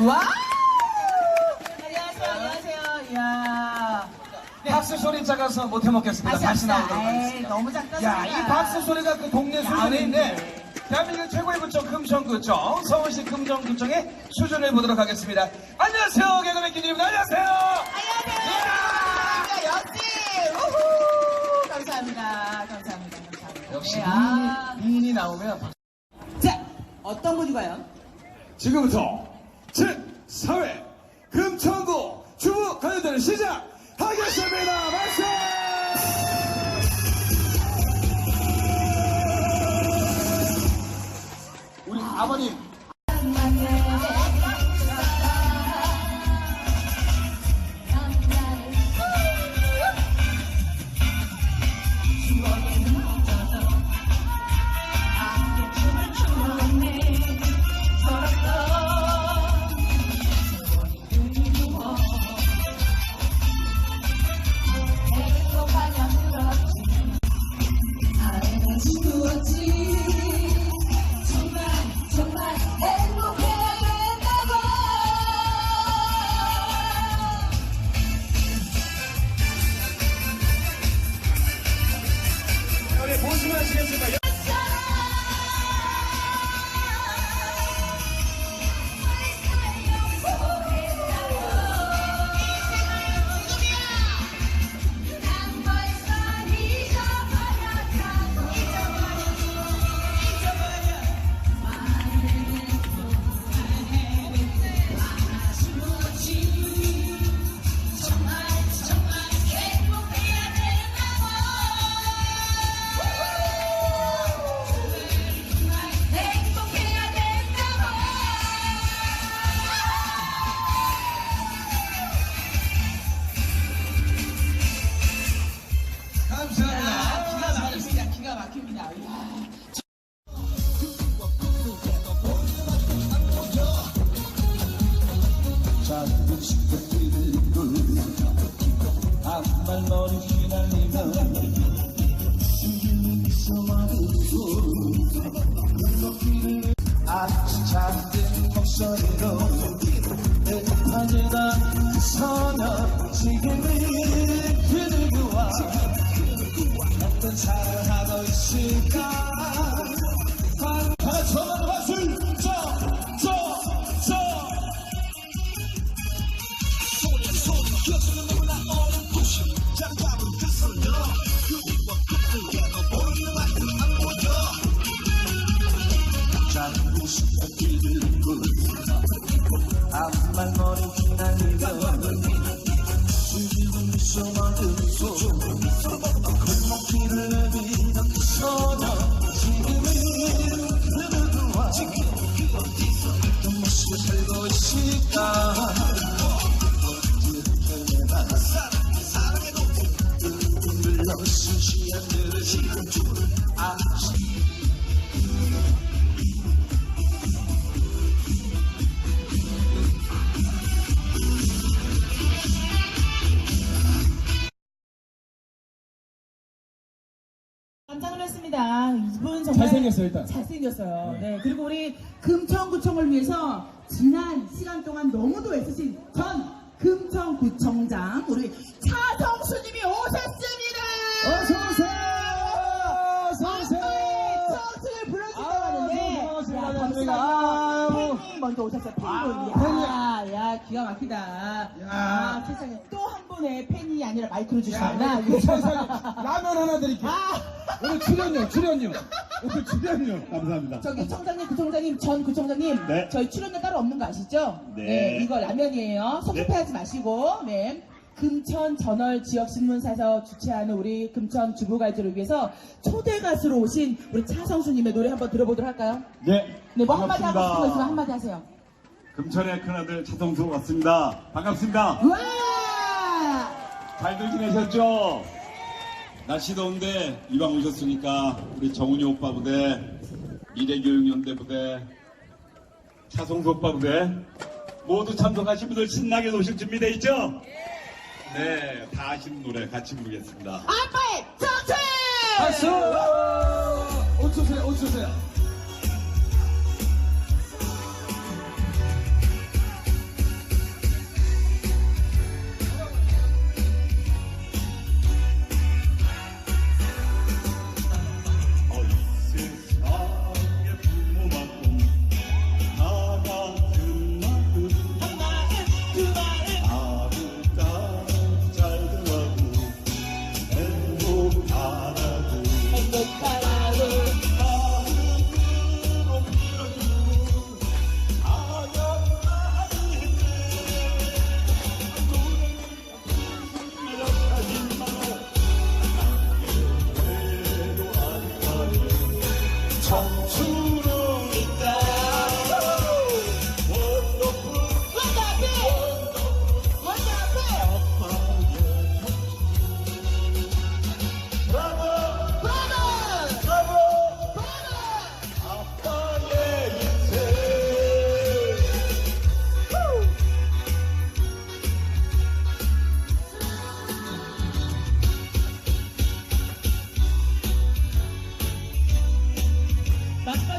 와! 안녕하세요, 안녕하세요. 이야. 네. 박수 소리 작아서 못 해먹겠습니다. 다시 나오도록 에이, 하겠습니다. 너무 작다. 야, 이 박수 소리가 그 동네 수준인데, 대한민국 최고의 구청 금천구청, 서울시 금정구청의 수준을 보도록 하겠습니다. 안녕하세요, 개그맨 김입니다. 안녕하세요. 안녕하세요. 역시! 우후! 감사합니다. 감사합니다. 감사합니다. 역시 네, 아. 미인이, 미인이 나오면 박수. 자, 어떤 분이 과연? 지금부터 제4회 금천구 주부 가요대를 시작하겠습니다. 박수! 우리 아버님 지금은 그 누구와 어떤 사랑하고 있을까 다 같이 한번 한말 머리 휘날리 깜짝 놀랐습니다. 이분 정말 잘생겼어요, 일단. 잘생겼어요. 네. 그리고 우리 금천구청을 위해서 지난 시간 동안 너무도 애쓰신 전 금천구청장 우리 차성수님이 오셨습니다. 어서 오세요! 어서 오세요! 청춘을 불러주시다고 아유, 하는데 반갑습니다, 야. 아유. 팬이 먼저 오셨어요. 팬분. 아, 야, 야, 기가 막히다. 야. 아, 세상에 또 한 분의 팬이 아니라 마이크를 야, 주시구나. 우리 세상에 라면 하나 드릴게요. 아. 오늘 출연료, 출연료. 오늘 출연료. 감사합니다. 저기 청장님, 구청장님, 전 구청장님, 네. 저희 출연료 따로 없는 거 아시죠? 네. 이거 라면이에요. 섭섭해하지 마시고, 네. 금천 전월 지역신문사에서 주최하는 우리 금천 주부가요제를 위해서 초대 가수로 오신 우리 차성수님의 노래 한번 들어보도록 할까요? 네. 네, 뭐 한마디 하고 싶은 거 있으면. 한마디 하세요. 금천의 큰아들 차동수 같습니다. 반갑습니다. 우와! 잘들 지내셨죠? 날씨 더운데 이방 오셨으니까 우리 정훈이 오빠 부대, 미래교육연대 부대, 차성수 오빠 부대 모두 참석하신 분들 신나게 노실 준비돼 있죠? 네, 다 아시는 노래 같이 부르겠습니다. 아빠의 정체! 박수! 청춘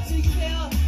마지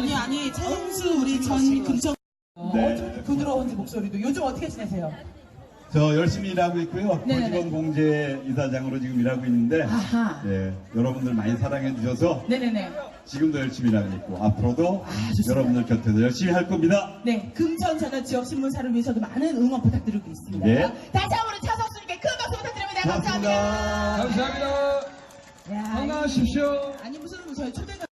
아니, 아니, 차영수 우리 전 금천. 네. 부드러운지 목소리도 요즘 어떻게 지내세요? 저 열심히 일하고 있고요. 네네네. 고직원 공제 이사장으로 지금 일하고 있는데, 아하. 예, 여러분들 많이 사랑해 주셔서 네네네. 지금도 열심히 일하고 있고 앞으로도 아. 여러분들 곁에서 열심히 할 겁니다. 네, 금천 전화 지역 신문사를 위해서도 많은 응원 부탁드리고 있습니다. 네. 다시 한번 우리 차성수님께 큰 박수 부탁드립니다. 감사합니다. 감사합니다. 야, 건강하십시오. 아니 무슨 저희 초대가